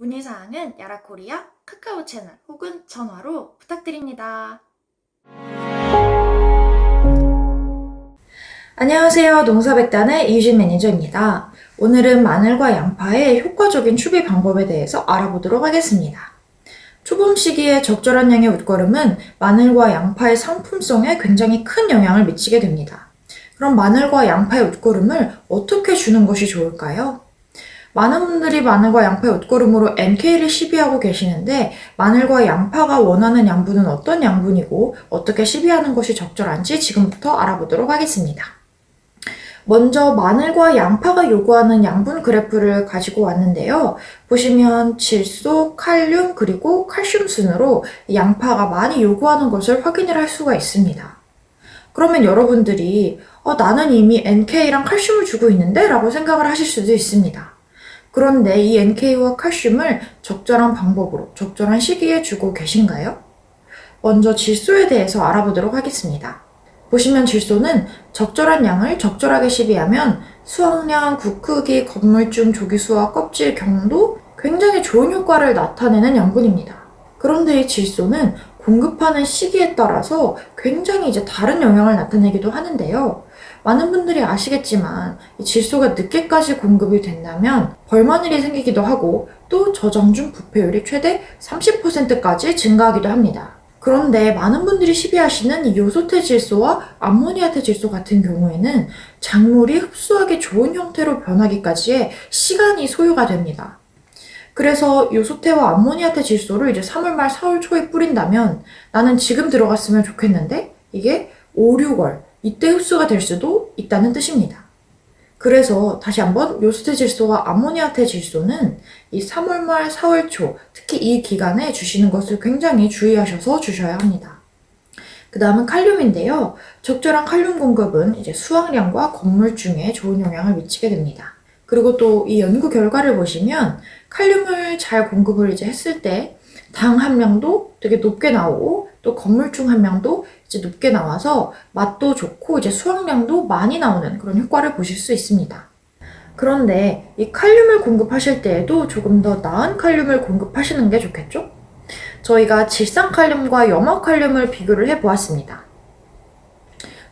문의사항은 야라코리아 카카오 채널 혹은 전화로 부탁드립니다. 안녕하세요. 농사백단의 이유진 매니저입니다. 오늘은 마늘과 양파의 효과적인 추비 방법에 대해서 알아보도록 하겠습니다. 초봄 시기에 적절한 양의 웃거름은 마늘과 양파의 상품성에 굉장히 큰 영향을 미치게 됩니다. 그럼 마늘과 양파의 웃거름을 어떻게 주는 것이 좋을까요? 많은 분들이 마늘과 양파의 옷고름으로 NK를 시비하고 계시는데 마늘과 양파가 원하는 양분은 어떤 양분이고 어떻게 시비하는 것이 적절한지 지금부터 알아보도록 하겠습니다. 먼저 마늘과 양파가 요구하는 양분 그래프를 가지고 왔는데요. 보시면 질소, 칼륨, 그리고 칼슘 순으로 양파가 많이 요구하는 것을 확인을 할 수가 있습니다. 그러면 여러분들이 어, 나는 이미 NK랑 칼슘을 주고 있는데? 라고 생각을 하실 수도 있습니다. 그런데 이 NK와 칼슘을 적절한 방법으로 적절한 시기에 주고 계신가요? 먼저 질소에 대해서 알아보도록 하겠습니다. 보시면 질소는 적절한 양을 적절하게 시비하면 수확량, 국 크기, 건물중 조기수와 껍질 경도 굉장히 좋은 효과를 나타내는 양분입니다. 그런데 이 질소는 공급하는 시기에 따라서 굉장히 이제 다른 영향을 나타내기도 하는데요. 많은 분들이 아시겠지만 이 질소가 늦게까지 공급이 된다면 벌마늘이 생기기도 하고 또 저장 중 부패율이 최대 30%까지 증가하기도 합니다. 그런데 많은 분들이 시비하시는 이 요소태 질소와 암모니아태 질소 같은 경우에는 작물이 흡수하기 좋은 형태로 변하기까지의 시간이 소요가 됩니다. 그래서 요소태와 암모니아태 질소를 이제 3월 말 4월 초에 뿌린다면 나는 지금 들어갔으면 좋겠는데 이게 5, 6월 이때 흡수가 될 수도 있다는 뜻입니다. 그래서 다시 한번 요스테 질소와 암모니아테 질소는 이 3월 말 4월 초 특히 이 기간에 주시는 것을 굉장히 주의하셔서 주셔야 합니다. 그 다음은 칼륨인데요. 적절한 칼륨 공급은 이제 수확량과 건물 중에 좋은 영향을 미치게 됩니다. 그리고 또 이 연구 결과를 보시면 칼륨을 잘 공급을 이제 했을 때 당 함량도 되게 높게 나오고 또 건물중 함량도 이제 높게 나와서 맛도 좋고 이제 수확량도 많이 나오는 그런 효과를 보실 수 있습니다. 그런데 이 칼륨을 공급하실 때에도 조금 더 나은 칼륨을 공급하시는 게 좋겠죠? 저희가 질산 칼륨과 염화 칼륨을 비교를 해 보았습니다.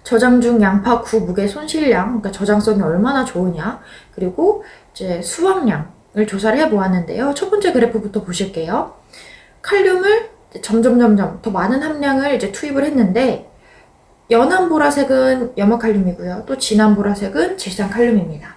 저장 중 양파 구 무게 손실량, 그러니까 저장성이 얼마나 좋으냐, 그리고 이제 수확량을 조사를 해 보았는데요. 첫 번째 그래프부터 보실게요. 칼륨을 점점 점점 더 많은 함량을 이제 투입을 했는데 연한 보라색은 염화칼륨이고요. 또 진한 보라색은 질산 칼륨입니다.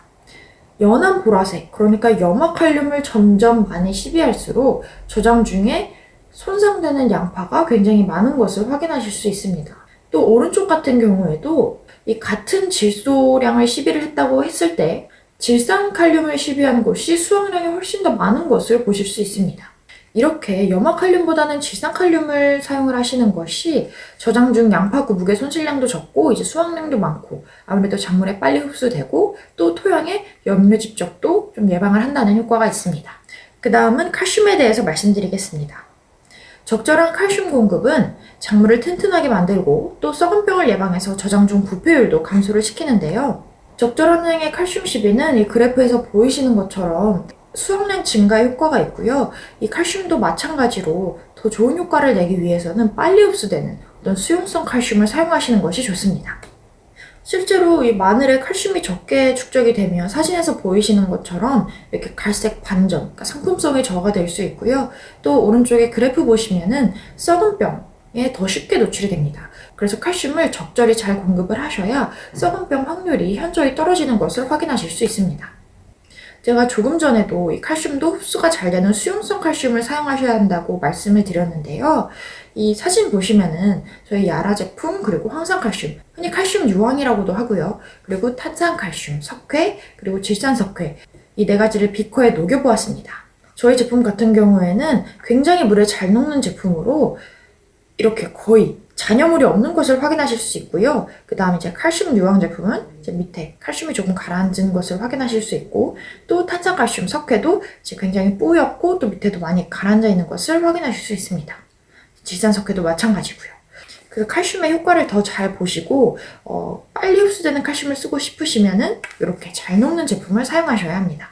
연한 보라색, 그러니까 염화칼륨을 점점 많이 시비할수록 저장 중에 손상되는 양파가 굉장히 많은 것을 확인하실 수 있습니다. 또 오른쪽 같은 경우에도 이 같은 질소량을 시비를 했다고 했을 때 질산 칼륨을 시비한 곳이 수확량이 훨씬 더 많은 것을 보실 수 있습니다. 이렇게 염화칼륨보다는 질산칼륨을 사용을 하시는 것이 저장 중 양파 구북의 손실량도 적고 이제 수확량도 많고 아무래도 작물에 빨리 흡수되고 또 토양의 염류 집적도 좀 예방을 한다는 효과가 있습니다. 그 다음은 칼슘에 대해서 말씀드리겠습니다. 적절한 칼슘 공급은 작물을 튼튼하게 만들고 또 썩은 병을 예방해서 저장 중 부패율도 감소를 시키는데요. 적절한 양의 칼슘 시비는 이 그래프에서 보이시는 것처럼 수확량 증가 효과가 있고요. 이 칼슘도 마찬가지로 더 좋은 효과를 내기 위해서는 빨리 흡수되는 어떤 수용성 칼슘을 사용하시는 것이 좋습니다. 실제로 이 마늘에 칼슘이 적게 축적이 되면 사진에서 보이시는 것처럼 이렇게 갈색 반점, 그러니까 상품성이 저하가 될 수 있고요. 또 오른쪽에 그래프 보시면은 썩은 병에 더 쉽게 노출이 됩니다. 그래서 칼슘을 적절히 잘 공급을 하셔야 썩은 병 확률이 현저히 떨어지는 것을 확인하실 수 있습니다. 제가 조금 전에도 이 칼슘도 흡수가 잘 되는 수용성 칼슘을 사용하셔야 한다고 말씀을 드렸는데요. 이 사진 보시면은 저희 야라 제품 그리고 황산 칼슘, 흔히 칼슘 유황이라고도 하고요. 그리고 탄산 칼슘, 석회, 그리고 질산 석회 이 네 가지를 비커에 녹여 보았습니다. 저희 제품 같은 경우에는 굉장히 물에 잘 녹는 제품으로 이렇게 거의 잔여물이 없는 것을 확인하실 수 있고요. 그 다음에 이제 칼슘 유황 제품은 이제 밑에 칼슘이 조금 가라앉은 것을 확인하실 수 있고 또 탄산 칼슘 석회도 이제 굉장히 뿌옇고 또 밑에도 많이 가라앉아 있는 것을 확인하실 수 있습니다. 질산석회도 마찬가지고요. 그 칼슘의 효과를 더 잘 보시고 어, 빨리 흡수되는 칼슘을 쓰고 싶으시면은 이렇게 잘 녹는 제품을 사용하셔야 합니다.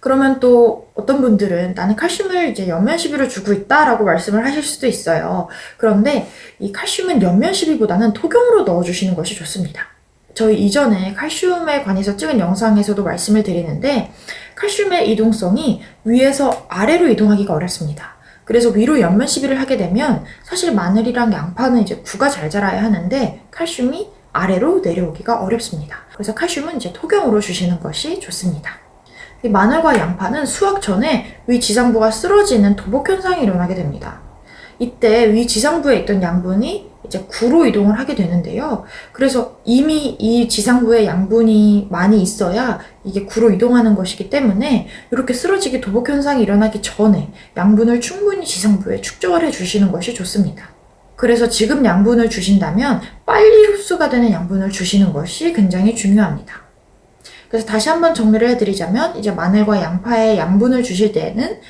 그러면 또 어떤 분들은 나는 칼슘을 이제 연면시비로 주고 있다라고 말씀을 하실 수도 있어요. 그런데 이 칼슘은 연면시비보다는 토경으로 넣어주시는 것이 좋습니다. 저희 이전에 칼슘에 관해서 찍은 영상에서도 말씀을 드리는데 칼슘의 이동성이 위에서 아래로 이동하기가 어렵습니다. 그래서 위로 연면 시비를 하게 되면 사실 마늘이랑 양파는 이제 구가 잘 자라야 하는데 칼슘이 아래로 내려오기가 어렵습니다. 그래서 칼슘은 이제 토경으로 주시는 것이 좋습니다. 이 마늘과 양파는 수확 전에 위 지상부가 쓰러지는 도복 현상이 일어나게 됩니다. 이때 위 지상부에 있던 양분이 이제 구로 이동을 하게 되는데요. 그래서 이미 이 지상부에 양분이 많이 있어야 이게 구로 이동하는 것이기 때문에 이렇게 쓰러지기 도복 현상이 일어나기 전에 양분을 충분히 지상부에 축적을 해 주시는 것이 좋습니다. 그래서 지금 양분을 주신다면 빨리 흡수가 되는 양분을 주시는 것이 굉장히 중요합니다. 그래서 다시 한번 정리를 해드리자면 이제 마늘과 양파의 양분을 주실 때에는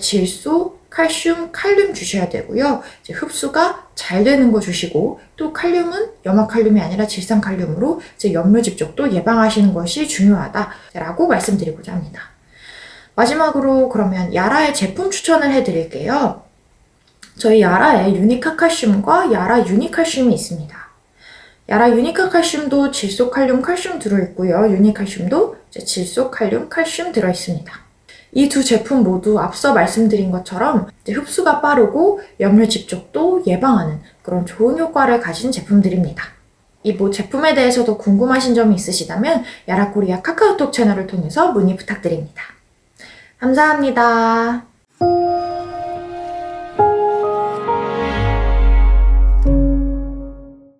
질소, 칼슘, 칼륨 주셔야 되고요. 이제 흡수가 잘 되는 거 주시고 또 칼륨은 염화칼륨이 아니라 질산칼륨으로 이제 염료 집적도 예방하시는 것이 중요하다라고 말씀드리고자 합니다. 마지막으로 그러면 야라의 제품 추천을 해드릴게요. 저희 야라에 유니카 칼슘과 야라 유니칼슘이 있습니다. 야라 유니카 칼슘도 질소 칼륨 칼슘 들어있고요. 유니칼슘도 이제 질소 칼륨 칼슘 들어있습니다. 이 두 제품 모두 앞서 말씀드린 것처럼 흡수가 빠르고 염료 집적도 예방하는 그런 좋은 효과를 가진 제품들입니다. 이뭐 제품에 대해서도 궁금하신 점이 있으시다면 야라코리아 카카오톡 채널을 통해서 문의 부탁드립니다. 감사합니다.